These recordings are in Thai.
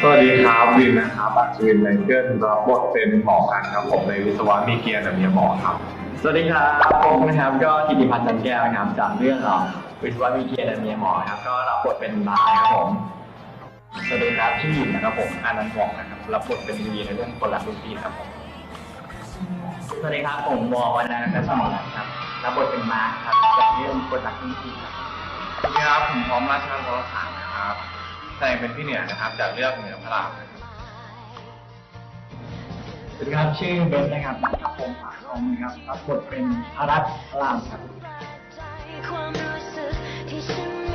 สวัสดีครับวินนะครับอัศวินไมเคิลรับบทเป็นหมอกันครับผมในวิศวะมีเกียร์แบบเมียหมอครับ สวัสดีครับผมนะครับก็กิติพัฒน์จันแก้วนะครับจากเรื่องของวิศวะวิเกียรและเมียหมอนะครับก็รับบทเป็นบายครับผมสวัสดีครับชื่อหยินนะครับผมอานันต์วองนะครับรับบทเป็นวีในเรื่องคนรักลูกพี่ครับผมสวัสดีครับผมวอวันนันท์สมรครับรับบทเป็นมาร์คครับจากเรื่องคนรักลูกพี่ครับสวัสดีครับผมพร้อมราชาพรสารนะครับ แสดงเป็นพี่เหนือนะครับจากเรื่องเหนือพระรามนะครับสวัสดีครับชื่อเบนนะครับนัทพงศ์ผาทองนะครับรับบทเป็นอารัตน์พระรามครับ ความรู้สึกที่ฉัน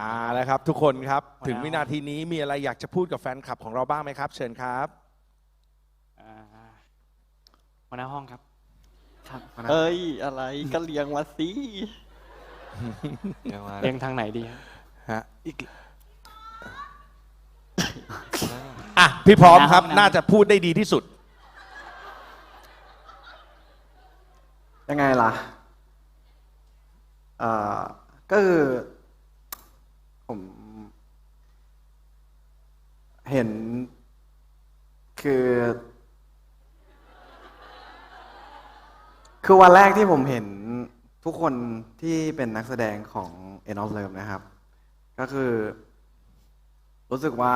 อ่าแล้วครับ ทุกคนครับหัวหน้าถึงวินาทีนี้มีอะไรอยากจะพูดกับแฟนคลับของเราบ้างไหมครับ เชิญครับอ่าหัวหน้าห้องครับ ครับหัวหน้าเอ้ย อะไรก็เลี้ยงมาสิเรียงทางไหนดีครับฮะอีกอะพี่พร้อมครับน้ำน้ำน่าจะพูดได้ดีที่สุด ยังไงล่ะเอ่อก็คือ ผมเห็นคือ คือวันแรกที่ผมเห็นทุกคนที่เป็นนักแสดงของ End of Love นะครับ ก็คือ รู้สึกว่า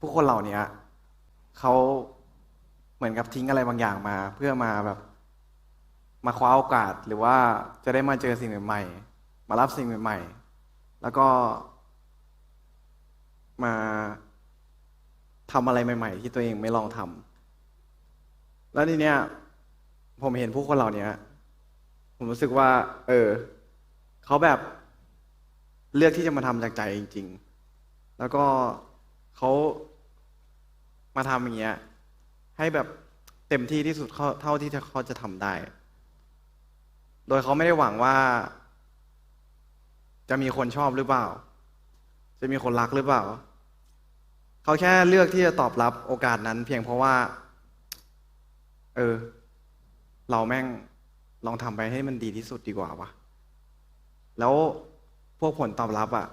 ผู้คนเหล่านี้เขาเหมือนกับทิ้งอะไรบางอย่างมา เพื่อมาแบบ มาคว้าโอกาสหรือว่าจะได้มาเจอสิ่งใหม่ มารับสิ่งใหม่ๆ แล้วก็มาทำอะไรใหม่ ๆ ที่ตัวเองไม่ลองทำแล้วทีเนี้ยผมเห็นผู้คนเหล่านี้ผมรู้สึกว่า เออเขาแบบเลือกที่จะมาทำจากใจจริง ๆ แล้วก็เขามาทำอย่างเงี้ย ให้แบบเต็มที่ที่สุดเท่าเท่าที่เขาจะทำได้ โดยเขาไม่ได้หวังว่า จะมีคนชอบหรือเปล่า จะมีคนรักหรือเปล่า เขาแค่เลือกที่จะตอบรับโอกาสนั้น เพียงเพราะว่า เออ เราแม่งลองทำไปให้มันดีที่สุดดีกว่าวะแล้วพวกผลตอบรับอะ่ะ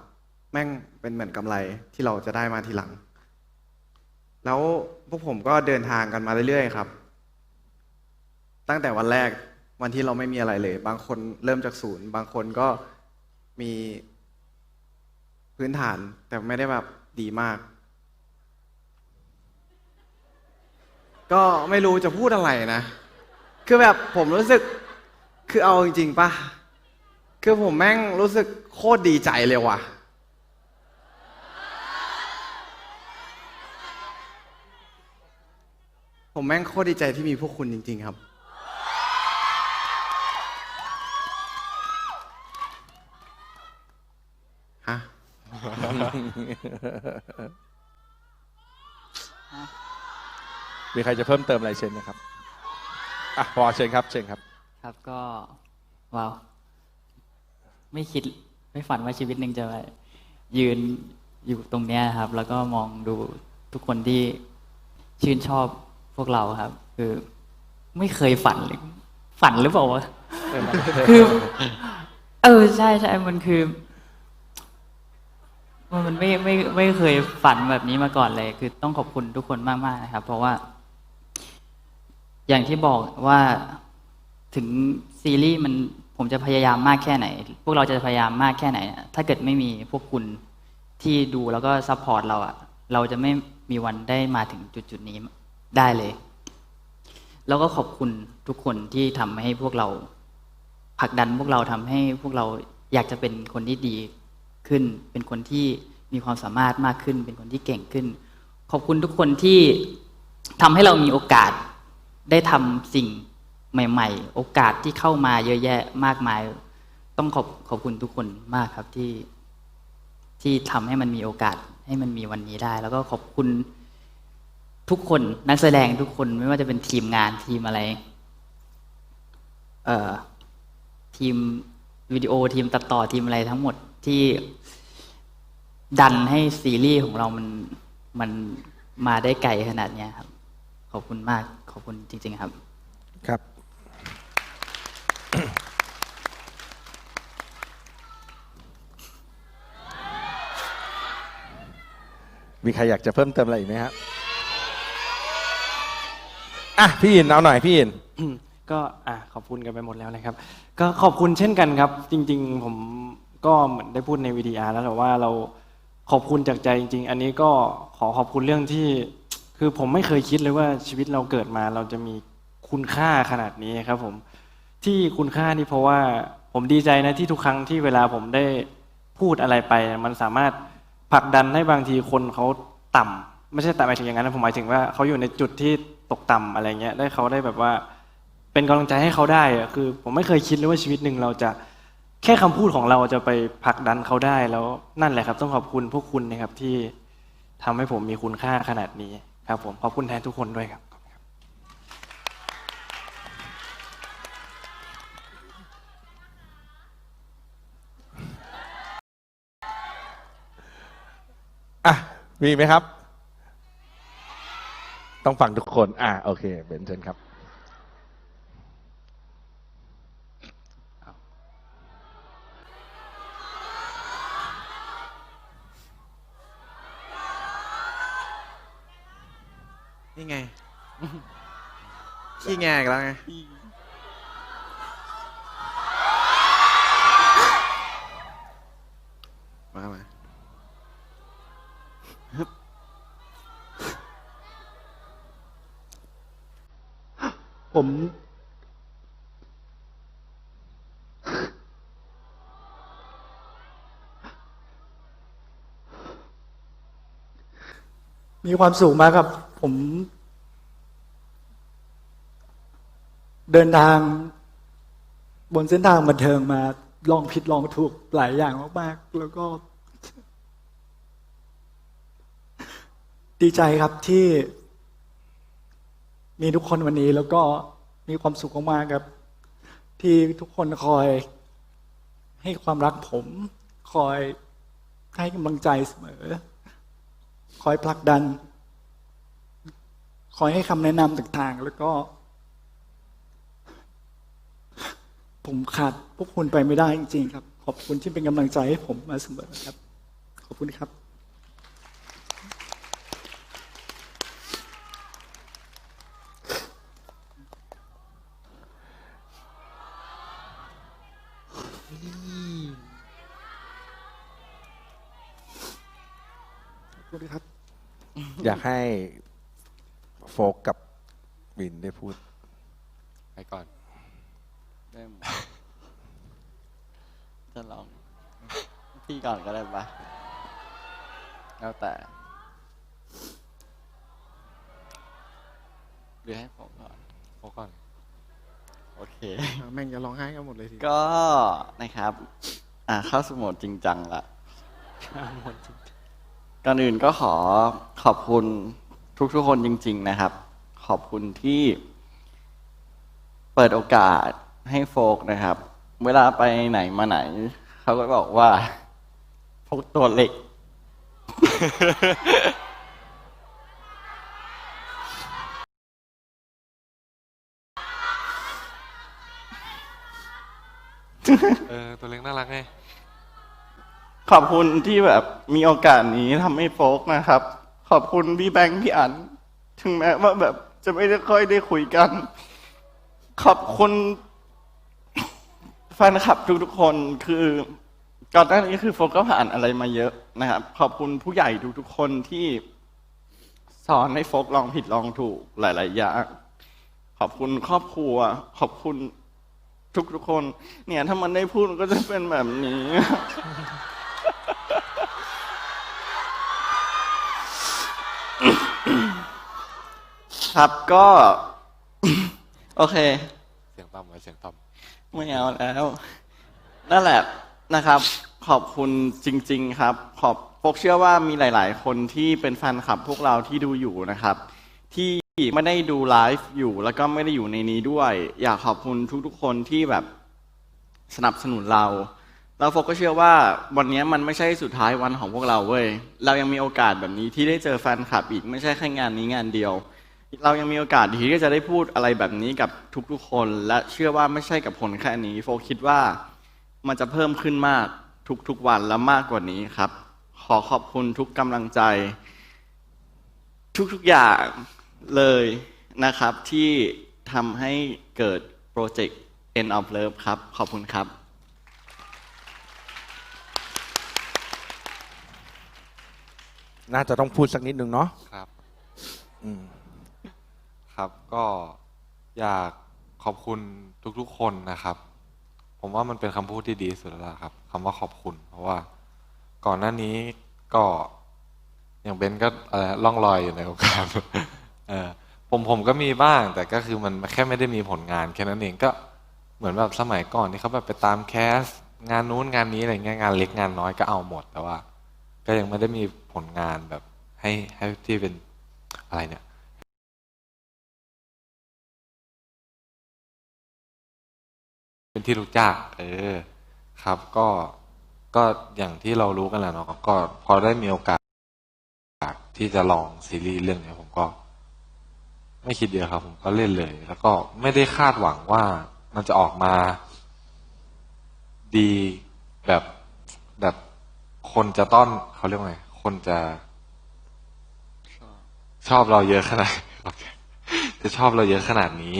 แม่งเป็นเหมือนกำไรที่เราจะได้มาทีหลัง แล้วพวกผมก็เดินทางกันมาเรื่อยๆครับ ตั้งแต่วันแรกวันที่เราไม่มีอะไรเลย บางคนเริ่มจากศูนย์ บางคนก็ มีพื้นฐานแต่ไม่ได้แบบดีมาก ก็ไม่รู้จะพูดอะไรนะ คือแบบผมรู้สึกคือเอาจริงๆป่ะ คือผมแม่งรู้สึกโคตรดีใจเลยว่ะ ผมแม่งโคตรดีใจที่มีพวกคุณจริง ๆ ครับ ฮะ มีใครจะเพิ่มเติมอะไรเชิญนะครับ อะพอเชิญครับเชิญครับ ครับก็ว้าวไม่คิดไม่ฝันว่าชีวิตหนึ่งจะมายืนอยู่ตรงเนี้ยครับ แล้วก็มองดูทุกคนที่ชื่นชอบพวกเราครับ คือไม่เคยฝันเลยฝันหรือเปล่าวะคือ เออใช่ใช่มันคือ มันไม่ไม่ไม่เคยฝันแบบนี้มาก่อนเลย คือต้องขอบคุณทุกคนมากๆนะครับ เพราะว่า อย่างที่บอกว่าถึงซีรีส์มันผมจะพยายามมากแค่ไหน พวกเราจะพยายามมากแค่ไหน ถ้าเกิดไม่มีพวกคุณที่ดูแล้วก็ซัพพอร์ตเราอะเราจะไม่มีวันได้มาถึงจุดจุดนี้ได้เลย แล้วก็ขอบคุณทุกคนที่ทำให้พวกเราผลักดันพวกเราทำให้พวกเราอยากจะเป็นคนที่ดี ขึ้น เป็นคนที่มีความสามารถมากขึ้น เป็นคนที่เก่งขึ้น ขอบคุณทุกคนที่ทำให้เรามีโอกาสได้ทำสิ่งใหม่ ๆ โอกาสที่เข้ามาเยอะแยะมากมาย ต้องขอบขอบคุณทุกคนมากครับที่ที่ทำให้มันมีโอกาสให้มันมีวันนี้ได้ แล้วก็ขอบคุณทุกคนนักแสดงทุกคนไม่ว่าจะเป็นทีมงานทีมอะไร เอ่อทีมวิดีโอทีมตัดต่อทีมอะไรทั้งหมด ที่ดันให้ซีรีส์ของเรามันมันมาได้ไกลขนาดเนี้ยครับ ขอบคุณมากขอบคุณจริง ๆ ครับ ครับ มีใครอยากจะเพิ่มเติมอะไรอีกไหมครับอะพี่อินเอาหน่อยพี่อินอืมก็อะขอบคุณกันไปหมดแล้วนะครับ ก็ขอบคุณเช่นกันครับ จริง ๆ ผม ก็เหมือนได้พูดในวีดีอาร์แล้วแต่ว่าเราขอบคุณจากใจจริง ๆ อันนี้ก็ขอขอบคุณเรื่องที่ คือผมไม่เคยคิดเลยว่าชีวิตเราเกิดมาเราจะมีคุณค่าขนาดนี้ครับ ผมที่คุณค่านี่เพราะว่าผมดีใจนะที่ทุกครั้งที่เวลาผมได้พูดอะไรไป มันสามารถผลักดันให้บางทีคนเขาต่ำไม่ใช่แต่หมายถึงอย่างนั้นนะผมหมายถึงว่าเขาอยู่ในจุดที่ตกต่ำอะไรเงี้ยได้เขาได้แบบว่า เป็นกำลังใจให้เขาได้คือ ผมไม่เคยคิดเลยว่าชีวิตหนึ่งเราจะ แค่คำพูดของเราจะไปผลักดันเขาได้แล้วนั่นแหละครับ ต้องขอบคุณพวกคุณนะครับที่ทำให้ผมมีคุณค่าขนาดนี้ครับ ผมขอบคุณแทนทุกคนด้วยครับ อะ มีไหมครับ ต้องฟังทุกคน อะ โอเค เบนเชิญครับ นี่ไง ขี้แงอีกแล้วไง มา มาผม มีความสุขมากครับ ผม เดินทาง บนเส้นทางบันเทิงมาลองผิดลองถูกหลายอย่างมากๆ แล้วก็ ดีใจครับที่ มีทุกคนวันนี้แล้วก็มีความสุขมากๆครับ ที่ทุกคนคอย ให้ความรักผม คอยให้กำลังใจเสมอ คอยผลักดัน คอยให้คำแนะนำต่างๆ แล้วก็ ผมขาดพวกคุณไปไม่ได้จริงๆครับ ขอบคุณที่เป็นกำลังใจให้ผมมาเสมอครับ ขอบคุณครับ ขอบคุณครับ อยากให้ โฟกกับวินได้พูด ไปก่อนเริ่มจะลองพี่ก่อนก็ได้ปะแล้วแต่ หรือให้ผมก่อนโฟก่อน โอเค แม่งจะร้องไห้กันหมดเลยทีก็นะครับ อ่าเข้าสโหมดจริงจังละก่อนอื่นก็ขอขอบคุณ ทุกๆคนจริง ๆ นะครับ ขอบคุณที่เปิดโอกาสให้โฟกนะครับ เวลาไปไหนมาไหน เขาก็บอกว่าโฟกตัวเล็ก เออตัวเล็กน่ารักไง ขอบคุณที่แบบมีโอกาสนี้ทำให้โฟกนะครับ ขอบคุณพี่แบงค์พี่อันถึงแม้ว่าแบบจะไม่ได้ค่อยได้คุยกัน ขอบคุณแฟนคลับทุกๆคนคือก่อนหน้านี้คือโฟก็ผ่านอะไรมาเยอะนะครับ ขอบคุณผู้ใหญ่ทุกๆคนที่สอนให้โฟกลองผิดลองถูกหลาย ๆ อย่าง ขอบคุณครอบครัว ขอบคุณทุกๆคน เนี่ย ถ้ามันได้พูดมันก็จะเป็นแบบนี้ ครับก็ โอเค เสียงต่ำไว้เสียงต่ไม่เอาแล้ว นั่นแหละนะครับ ขอบคุณจริง ๆ ครับ ขอบพกเชื่อว่ามีหลาย ๆ คนที่เป็นแฟนคลับพวกเราที่ดูอยู่นะครับ ที่ไม่ได้ดูไลฟ์อยู่แล้วก็ไม่ได้อยู่ในนี้ด้วย อยากขอบคุณทุก ๆ คนที่แบบสนับสนุนเรา แล้วโฟกก็เชื่อว่าวันนี้มันไม่ใช่สุดท้ายวันของพวกเราเว้ย เรายังมีโอกาสแบบนี้ที่ได้เจอแฟนคลับอีกไม่ใช่แค่งานนี้งานเดียว เรายังมีโอกาสที่จะได้พูดอะไรแบบนี้กับทุกๆคน และเชื่อว่าไม่ใช่กับผลแค่นี้ โฟกคิดว่ามันจะเพิ่มขึ้นมากทุกๆวันและมากกว่านี้ครับ ขอขอบคุณทุกกำลังใจ ทุกๆอย่างเลยนะครับที่ทำให้เกิดโปรเจกต์ End of Love ครับ ขอบคุณครับ น่าจะต้องพูดสักนิดนึงเนาะำครับ อืม ครับก็อยากขอบคุณทุกๆ คนนะครับ ผมว่ามันเป็นคำพูดที่ดีที่สุดแล้วล่ะครับคำว่าขอบคุณ เพราะว่า ก่อนหน้านี้ก็อย่างเบนก็เอ่อล่องลอยอยู่ในวงการเออผมผมก็มีบ้าง แต่ก็คือมันแค่ไม่ได้มีผลงานแค่นั้นเองก็เหมือนแบบสมัยก่อนที่เขาแบบไปตามแคส งานนู้นงานนี้อะไรเงี้ยงานเล็กงานน้อยก็เอาหมดแต่ว่า ก็ยังไม่ได้มี ผลงานแบบ ให้ให้ที่เป็นอะไรเนี่ยเป็นที่รู้จักเออครับก็ก็อย่างที่เรารู้กันแหละเนาะก็พอได้มีโอกาสที่จะลองซีรีส์เรื่องเนี้ยผมก็ ไม่คิดเยอะครับ ผมก็เล่นเลย แล้วก็ไม่ได้คาดหวังว่ามันจะออกมา ดีแบบแบบคนจะต้อนเขาเรียกว่าไง คนจะ ชอบเราเยอะขนาดจะชอบเราเยอะขนาดนี้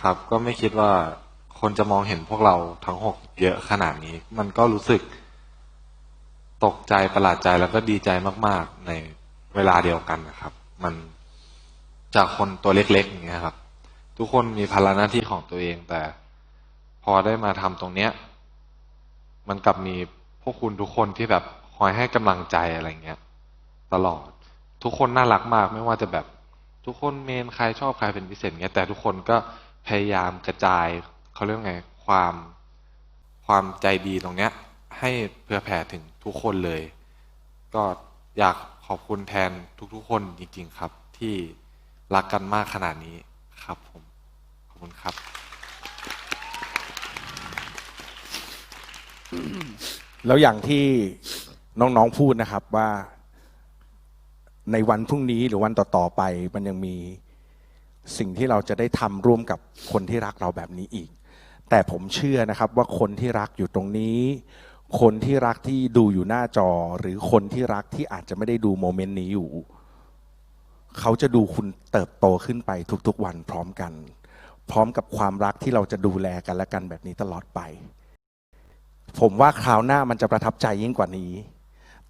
ครับ ก็ไม่คิดว่าคนจะมองเห็นพวกเราทั้งหกเยอะขนาดนี้ มันก็รู้สึกตกใจประหลาดใจแล้วก็ดีใจมาก ๆ ในเวลาเดียวกันนะครับ มันจากคนตัวเล็กๆอย่างเงี้ยครับ ทุกคนมีภาระหน้าที่ของตัวเองแต่พอได้มาทำตรงเนี้ย มันกลับมีพวกคุณทุกคนที่แบบ อยให้กำลังใจอะไรเงี้ย ตลอด ทุกคนน่ารักมากไม่ว่าจะแบบทุกคนเมนใครชอบใครเป็นพิเศษเงี้ยแต่ทุกคนก็พยายามกระจายเขาเรียกว่าไงความความใจดีตรงเนี้ย ให้เพื่อแผ่ถึงทุกคนเลย ก็อยากขอบคุณแทนทุกๆ คนจริง ๆ ครับ ที่รักกันมากขนาดนี้ครับผมขอบคุณครับ แล้วอย่างที่ น้องๆพูดนะครับว่าในวันพรุ่งนี้หรือวันต่อๆไป มันยังมีสิ่งที่เราจะได้ทำร่วมกับคนที่รักเราแบบนี้อีก แต่ผมเชื่อนะครับว่าคนที่รักอยู่ตรงนี้ คนที่รักที่ดูอยู่หน้าจอ หรือคนที่รักที่อาจจะไม่ได้ดูโมเมนต์นี้อยู่ เขาจะดูคุณเติบโตขึ้นไปทุกๆวันพร้อมกัน พร้อมกับความรักที่เราจะดูแลกันและกันแบบนี้ตลอดไป ผมว่าคราวหน้ามันจะประทับใจยิ่งกว่านี้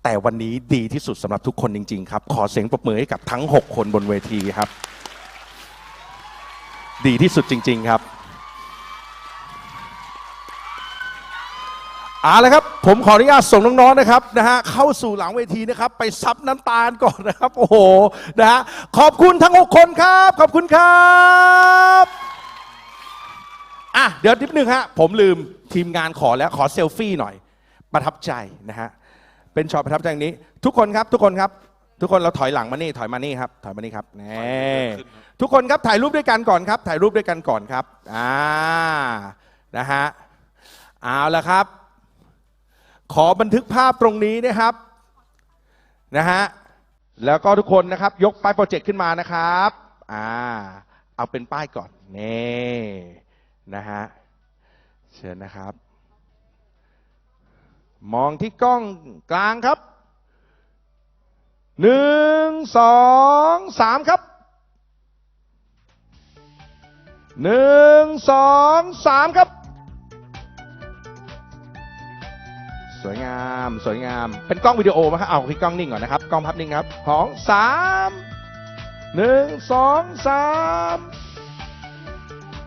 แต่วันนี้ดีที่สุดสำหรับทุกคนจริง ๆ ครับ ขอเสียงปรบมือให้กับทั้ง 6 คนบนเวทีครับ ดีที่สุดจริง ๆ ครับเอาละครับ ผมขออนุญาตส่งน้องๆนะครับนะฮะเข้าสู่หลังเวทีนะครับ ไปซับน้ำตาลก่อนนะครับ โอ้โหนะฮะขอบคุณทั้ง 6 คนครับ ขอบคุณครับอะเดี๋ยวนิดนึงฮะผมลืมทีมงานขอแล้วขอเซลฟี่หน่อย ประทับใจนะฮะ เป็นช็อตประทับใจอย่างนี้ ทุกคนครับทุกคนครับ ทุกคนเราถอยหลังมานี่ถอยมานี่ครับถอยมานี่ครับนี่ทุกคนครับถ่ายรูปด้วยกันก่อนครับ ถ่ายรูปด้วยกันก่อนครับอ่านะฮะเอาละครับ ขอบันทึกภาพตรงนี้นะครับนะฮะแล้วก็ทุกคนนะครับ ยกป้ายโปรเจกต์ขึ้นมานะครับอ่าเอาเป็นป้ายก่อนนี่นะฮะเชิญนะครับ มองที่กล้องกลางครับหนึ่งสองสามครับหนึ่งสองสามครับ สวยงามสวยงามเป็นกล้องวิดีโอไหมครับเอาที่กล้องนิ่งก่อนนะครับกล้องพับนิ่งครับของสามหนึ่งสองสาม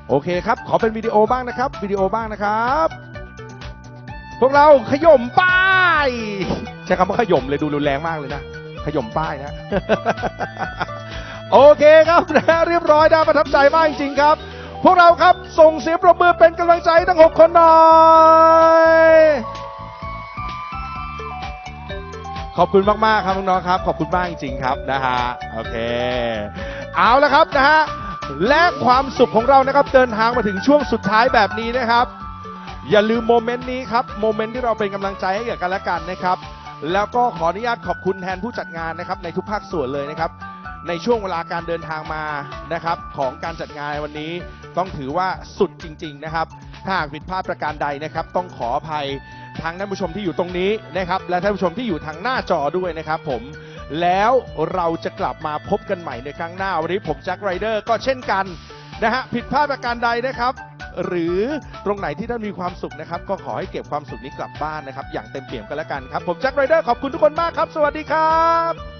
โอเคครับ ขอเป็นวิดีโอบ้างนะครับวิดีโอบ้างนะครับ พวกเราขย่มป้ายใช้คำว่าขย่มเลยดูรุนแรงมากเลยนะขย่มป้ายนะ โอเคครับนะเรียบร้อยได้ประทับใจมากจริงครับ พวกเราครับส่งเสียงปรบมือเป็นกำลังใจทั้งหกคนหน่อยขอบคุณมากๆครับน้องๆครับ ขอบคุณมากจริงๆครับนะฮะโอเค เอาละครับนะฮะและความสุขของเรานะครับเดินทางมาถึงช่วงสุดท้ายแบบนี้นะครับ อย่าลืมโมเมนต์นี้ครับ โมเมนต์ที่เราเป็นกำลังใจให้กับกันและกันนะครับ แล้วก็ขออนุญาตขอบคุณแทนผู้จัดงานนะครับในทุกภาคส่วนเลยนะครับ ในช่วงเวลาการเดินทางมานะครับของการจัดงานวันนี้ต้องถือว่าสุดจริง ๆนะครับ ถ้าหากผิดพลาดประการใดนะครับ ต้องขออภัยทางท่านผู้ชมที่อยู่ตรงนี้นะครับ และท่านผู้ชมที่อยู่ทางหน้าจอด้วยนะครับ ผม แล้วเราจะกลับมาพบกันใหม่ในครั้งหน้าวันนี้ผมแจ็คไรเดอร์ก็เช่นกันนะฮะผิดพลาดประการใดนะครับ หรือตรงไหนที่ท่านมีความสุขนะครับ ก็ขอให้เก็บความสุขนี้กลับบ้านนะครับ อย่างเต็มเปี่ยมกันแล้วกันครับ ผมแจ็คไรเดอร์ขอบคุณทุกคนมากครับ สวัสดีครับ